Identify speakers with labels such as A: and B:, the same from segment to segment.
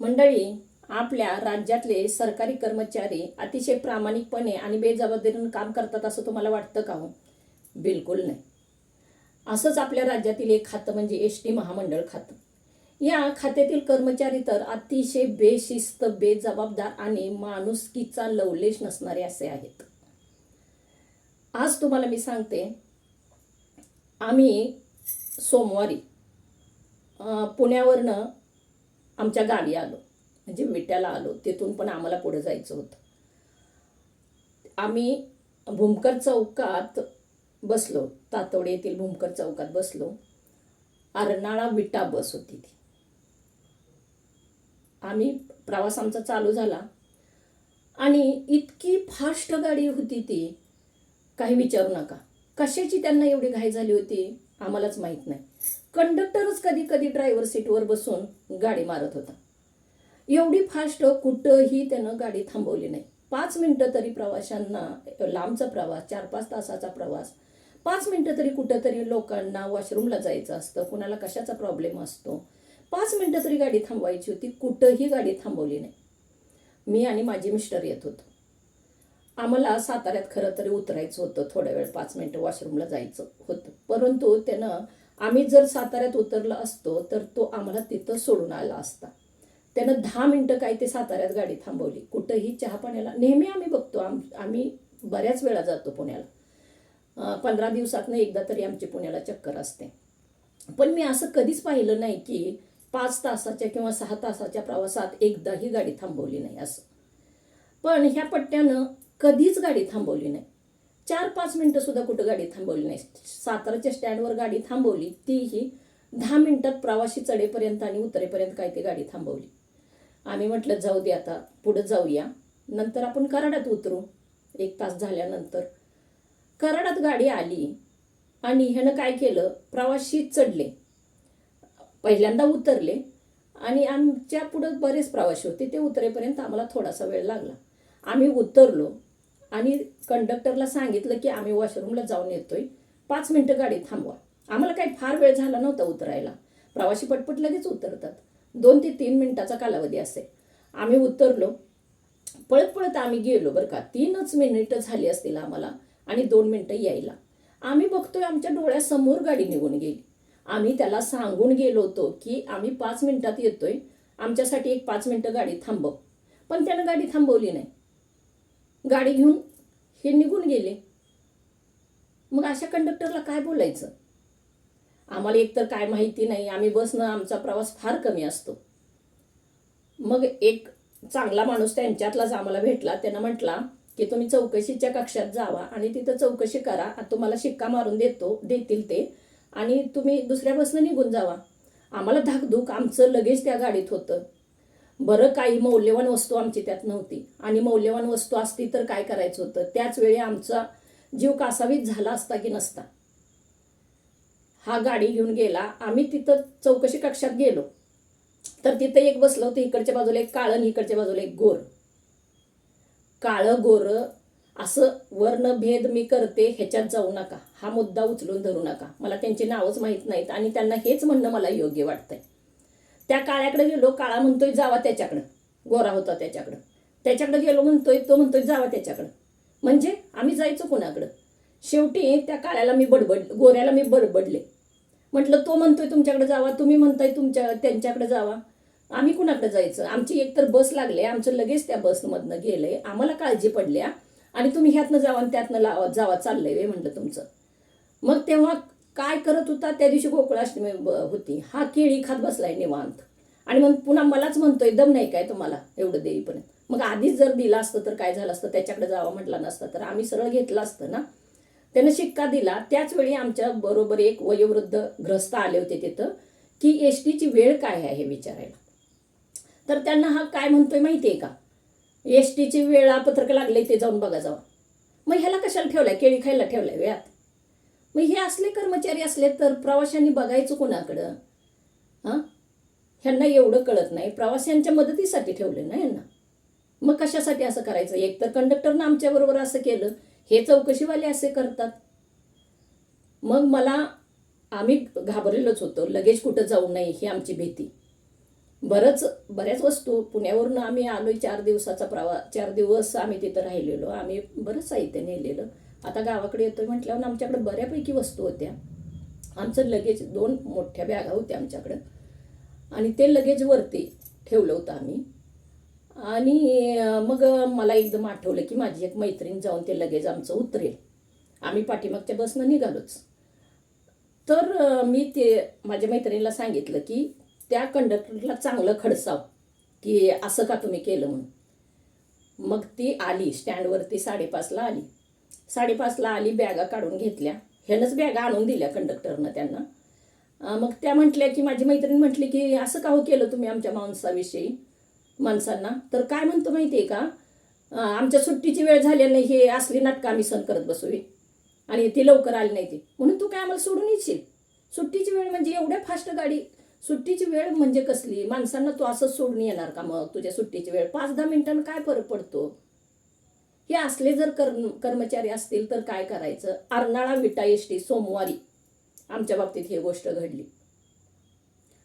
A: मंडळी आपल्या राज्यातले सरकारी कर्मचारी अतिशय प्रामाणिकपणे आणि बेजबाबदारीनं काम करतात असं तुम्हाला वाटतं का हो? बिलकुल नाही. असंच आपल्या राज्यातील एक खातं म्हणजे एस टी महामंडळ खातं. या खात्यातील कर्मचारी तर अतिशय बेशिस्त बेजबाबदार आणि माणुसकीचा लवलेश नसणारे असे आहेत. आज तुम्हाला मी सांगते आम्ही सोमवारी पुण्यावरनं आमच्या गावी आलो. म्हणजे विट्याला आलो. तिथून पण आम्हाला पुढे जायचं होतं. आम्ही भूमकर चौकात बसलो. तातोडे येथील भूमकर चौकात बसलो. अर्नाळा विटा बस होती ती. आम्ही प्रवास आमचा चालू झाला. आणि इतकी फास्ट गाडी होती ती काही विचारू नका. कशाची त्यांना एवढी घाई झाली होती आम्हालाच माहीत नाही. कंडक्टरच कधी कधी ड्रायव्हर सीटवर बसून गाडी मारत होता. एवढी फास्ट कुठंही त्यानं गाडी थांबवली नाही. पाच मिनटं तरी प्रवाशांना लांबचा प्रवास चार पाच तासाचा प्रवास पाच मिनटं तरी कुठंतरी लोकांना वॉशरूमला जायचं असतं कुणाला कशाचा प्रॉब्लेम असतो. पाच मिनटं तरी गाडी थांबवायची होती कुठंही गाडी थांबवली नाही. मी आणि माझे मिस्टर येत होतो. आम्हाला साताऱ्यात खरं तरी उतरायचं होतं. थोड्या वेळ पाच मिनटं वॉशरूमला जायचं होतं. परंतु त्यानं आम्ही जर साताऱ्यात उतरलं असतो तर तो आम्हाला तिथं सोडून आला असता. त्यानं दहा मिनटं काय ते साताऱ्यात गाडी थांबवली. कुठंही चहा पाण्याला नेहमी आम्ही बघतो आम आम्ही बऱ्याच वेळा जातो पुण्याला. पंधरा दिवसातनं एकदा तरी आमची पुण्याला चक्कर असते. पण मी असं कधीच पाहिलं नाही की पाच तासाच्या किंवा सहा तासाच्या प्रवासात एकदाही गाडी थांबवली नाही असं. पण ह्या पट्ट्यानं कधीच गाडी थांबवली नाही. चार पाच मिनटंसुद्धा कुठं गाडी थांबवली नाही. साताराच्या स्टँडवर गाडी थांबवली तीही दहा मिनटात प्रवाशी चढेपर्यंत आणि उतरेपर्यंत काय ते गाडी थांबवली. आम्ही म्हटलं जाऊ दे आता पुढं जाऊया. नंतर आपण कराडात उतरू. एक तास झाल्यानंतर कराडात गाडी आली आणि ह्यानं काय केलं प्रवाशी चढले. पहिल्यांदा उतरले आणि आमच्या पुढं बरेच प्रवासी होते ते उतरेपर्यंत आम्हाला थोडासा वेळ लागला. आम्ही उतरलो आणि कंडक्टरला सांगितलं की आम्ही वॉशरूमला जाऊन येतोय. पाच मिनटं गाडी थांबवा. आम्हाला काही फार वेळ झाला नव्हता उतरायला. प्रवासी पटपट लगेच उतरतात. दोन ते तीन मिनिटाचा कालावधी असेल. आम्ही उतरलो. पळत पळत आम्ही गेलो बरं का. तीनच मिनिटं झाली असतील आम्हाला आणि दोन मिनिटं यायला. आम्ही बघतोय आमच्या डोळ्यासमोर गाडी निघून गेली. आम्ही त्याला सांगून गेलो होतो की आम्ही पाच मिनिटात येतोय. आमच्यासाठी एक पाच मिनिटं गाडी थांबव. पण त्यानं गाडी थांबवली नाही. गाडी घेऊन हे निघून गेले. मग अशा कंडक्टरला काय बोलायचं? आम्हाला एकतर काय माहिती नाही आम्ही बसनं आमचा प्रवास फार कमी असतो. मग एक चांगला माणूस त्यांच्यातलाच आम्हाला भेटला त्यानं म्हटला की तुम्ही चौकशीच्या कक्षात जावा आणि तिथं चौकशी करा तुम्हाला शिक्का मारून देतो देतील ते. आणि तुम्ही दुसऱ्या बसनं निघून जावा. आम्हाला धाकधूक आमचं लगेच त्या गाडीत होतं. बरं काही मौल्यवान वस्तू आमची त्यात नव्हती. आणि मौल्यवान वस्तू असती तर काय करायचं होतं? त्याच वेळी आमचा जीव कासावीत झाला असता की नसता. हा गाडी घेऊन गेला. आम्ही तिथं चौकशी कक्षात गेलो. तर तिथं एक बसलं होतं इकडच्या बाजूला एक काळं आणि इकडच्या बाजूला एक गोर. काळं गोर असं वर्णभेद मी करते ह्याच्यात जाऊ नका. हा मुद्दा उचलून धरू नका. मला त्यांची नावच माहीत नाहीत आणि त्यांना हेच म्हणणं मला योग्य वाटतंय. त्या काळ्याकडे गेलो काळा म्हणतोय जावा त्याच्याकडं. गोरा होता त्याच्याकडं. त्याच्याकडे गेलो म्हणतोय तो म्हणतोय जावा त्याच्याकडं. म्हणजे आम्ही जायचो कोणाकडं? शेवटी त्या काळ्याला मी बडबड गोऱ्याला मी बडबडले. म्हटलं तो म्हणतोय तुमच्याकडे जावा तुम्ही म्हणताय तुमच्या त्यांच्याकडे जावा. आम्ही कुणाकडे जायचं? आमची एकतर बस लागले आमचं लगेच त्या बसमधनं गेले आम्हाला काळजी पडल्या. आणि तुम्ही ह्यातनं जावा आणि त्यातनं लावा जावा चाललंय म्हटलं तुमचं. मग तेव्हा काय करत होता त्या दिवशी गोकुळाष्टमी ब- होती. हा केळी खात बसलाय निवांत. आणि मग पुन्हा मलाच म्हणतोय दम नाही काय तुम्हाला एवढं देईपर्यंत? मग आधीच जर दिला असतं तर काय झालं असतं? त्याच्याकडे जावं म्हटलं नसतं. तर आम्ही सरळ घेतलं असतं ना. त्यानं शिक्का दिला. त्याचवेळी आमच्या बरोबर एक वयोवृद्ध ग्रस्त आले होते तिथं की एस टीची वेळ काय आहे हे विचारायला? तर त्यांना हा काय म्हणतोय माहिती आहे का? एस टीची वेळापत्रक लागले ते जाऊन बघा जावा. मग ह्याला कशाला ठेवलाय? केळी खायला ठेवलाय वेळात. मग हे असले कर्मचारी असले तर प्रवाशांनी बघायचं कोणाकडं? हां? ह्यांना एवढं कळत नाही. प्रवाशांच्या मदतीसाठी ठेवलं ना यांना. मग कशासाठी असं करायचं? एक तर कंडक्टरनं आमच्याबरोबर असं केलं. हे चौकशीवाले असे करतात. मग मला आम्ही घाबरलेलोच होतो. लगेच कुठं जाऊ नये ही आमची भीती. बरंच बऱ्याच वस्तू. पुण्यावरून आम्ही आलो चार दिवसाचा प्रवा चार दिवस आम्ही तिथं राहिलेलो. आम्ही बरंच साहित्य नेलेलं. आता गावाकडे येतोय म्हटल्यावर आमच्याकडे बऱ्यापैकी वस्तू होत्या. आमचं लगेज दोन मोठ्या बॅगा होत्या आमच्याकडं. आणि ते लगेज वरती ठेवलं होतं आम्ही. आणि मग मला एकदम आठवलं की माझी एक मैत्रीण जाऊन ते लगेज आमचं उतरेल. आम्ही पाठीमागच्या बसनं निघालोच. तर मी ते माझ्या मैत्रिणीला सांगितलं की त्या कंडक्टरला चांगलं खडसाव की असं का तुम्ही केलं म्हणून. मग ती आली स्टँडवरती साडेपाचला आली. साडेपाचला आली बॅगा काढून घेतल्या. ह्यानंच बॅगा आणून दिल्या कंडक्टरनं त्यांना. मग त्या म्हटल्या की माझी मैत्रीण म्हटली की असं का हो केलं तुम्ही आमच्या माणसाविषयी माणसांना? तर काय म्हणतो माहिती आहे का आमच्या सुट्टीची वेळ झाल्याने हे असली नाटकं आम्ही सण करत बसूवी आणि ती लवकर आली नाही ती. म्हणून तू काय आम्हाला सोडून येशील? सुट्टीची वेळ म्हणजे एवढ्या फास्ट गाडी सुट्टीची वेळ म्हणजे कसली? माणसांना तू असंच सोडून येणार का मग? तुझ्या सुट्टीची वेळ पाच दहा मिनिटांना काय फरक पडतो? हे असले जर कर्म कर्मचारी असतील तर काय करायचं? अर्नाळा विटा एसटी सोमवारी आमच्या बाबतीत ही गोष्ट घडली.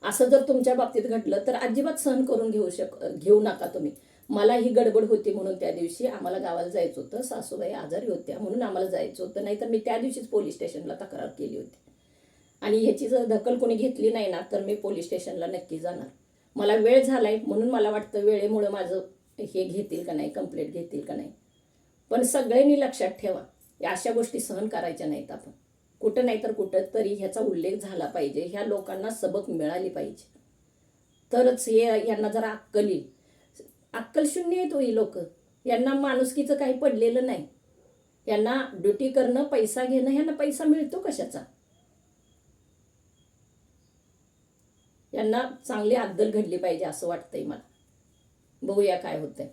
A: असं जर तुमच्या बाबतीत घडलं तर अजिबात सहन करून घेऊ शक घेऊ नका तुम्ही. मला ही गडबड होती म्हणून त्या दिवशी आम्हाला गावाला जायचं होतं. सासूबाई आजारी होत्या म्हणून आम्हाला जायचं होतं. नाहीतर मी त्या दिवशीच पोलीस स्टेशनला तक्रार केली होती. आणि ह्याची जर दखल कोणी घेतली नाही ना तर मी पोलीस स्टेशनला नक्की जाणार. मला वेळ झालाय म्हणून मला वाटतं वेळेमुळे माझं हे घेतील का नाही कंप्लेंट घेतील का नाही. पण सगळ्यांनी लक्षात ठेवा या अशा गोष्टी सहन करायच्या नाहीत आपण. कुठं नाही तर कुठं तरी ह्याचा उल्लेख झाला पाहिजे ह्या लोकांना सबक मिळाली पाहिजे. तरच हे यांना जरा अक्कल येईल. अक्कल शून्य आहेत ही लोक. यांना माणुसकीचं काही पडलेलं नाही. यांना ड्युटी करणं पैसा घेणं यांना पैसा मिळतो कशाचा? यांना चांगली अद्दल घडली पाहिजे असं वाटतंय मला. बघूया काय होतंय.